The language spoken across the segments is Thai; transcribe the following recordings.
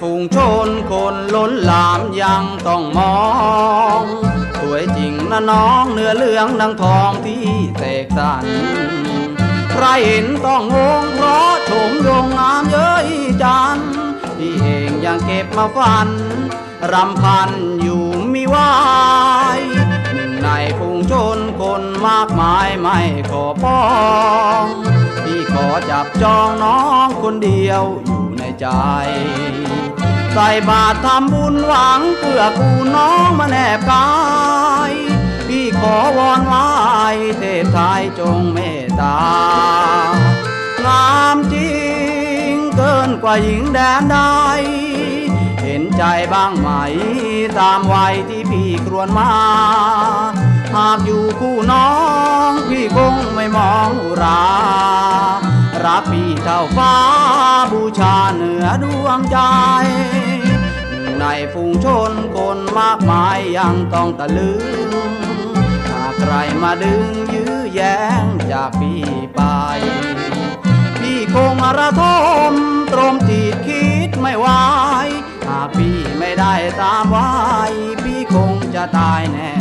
ฝูงชนคนล้นหลามยังต้องมอง สวยจริงนะน้องเนื้อเหลืองดังทองที่เสกสรรใครเห็นต้องงงเพราะโฉมโยงงามเย้ยจันที่เองยังเก็บมาฝัน รำพันอยู่มิวายหนึ่งในฝูงชนคนมากมายไม่ขอป้องพี่ขอจับจองน้องคนเดียว ใจ ใส่บาตรทำบุญหวังเพื่อกูน้องมาแนบกายพี่ขอวอนไหวเทพไทยจงเมตตางามจริงเกินกว่าหญิงแดนใดเห็นใจบ้างไหม ตามวัยที่พี่ครวนมา หากอยู่คู่น้องพี่คงไม่มองรา รักพี่เท่าฟ้า ชาเหนือดวงใจในฝูงชนคนมากมายยังต้องตะลึงหากใครมาดึงยื้อแย้งจากพี่ไป พี่คงระทมตรมจิตคิดไม่ไหวหากพี่ไม่ได้ตามไว้พี่คงจะตายแน่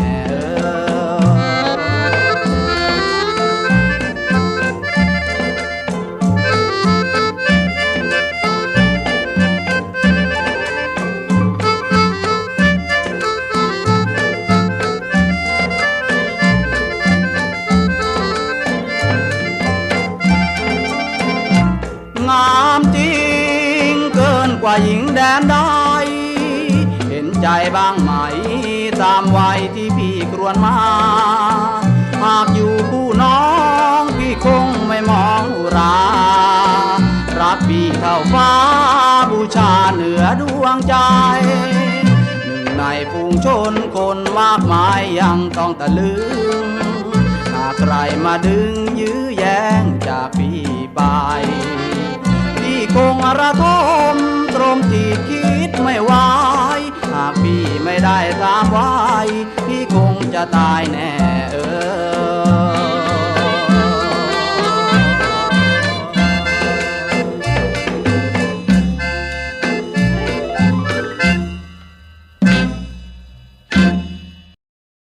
หญิงแดนใดเห็นใจบ้างไหม ตามวัยที่พี่ครวนมา หากอยู่คู่น้อง พี่คงไม่มองอุรา รักพี่เท่าฟ้า บูชาเหนือดวงใจ หนึ่งในฝูงชนคนมากมายยังต้องตะลึง หากใครมาดึงยื้อแย้งจากพี่ไป พี่คงระทม รมที่คิดไม่ไหวหากพี่ไม่ได้ตามไว้พี่คงจะตายแน่เออ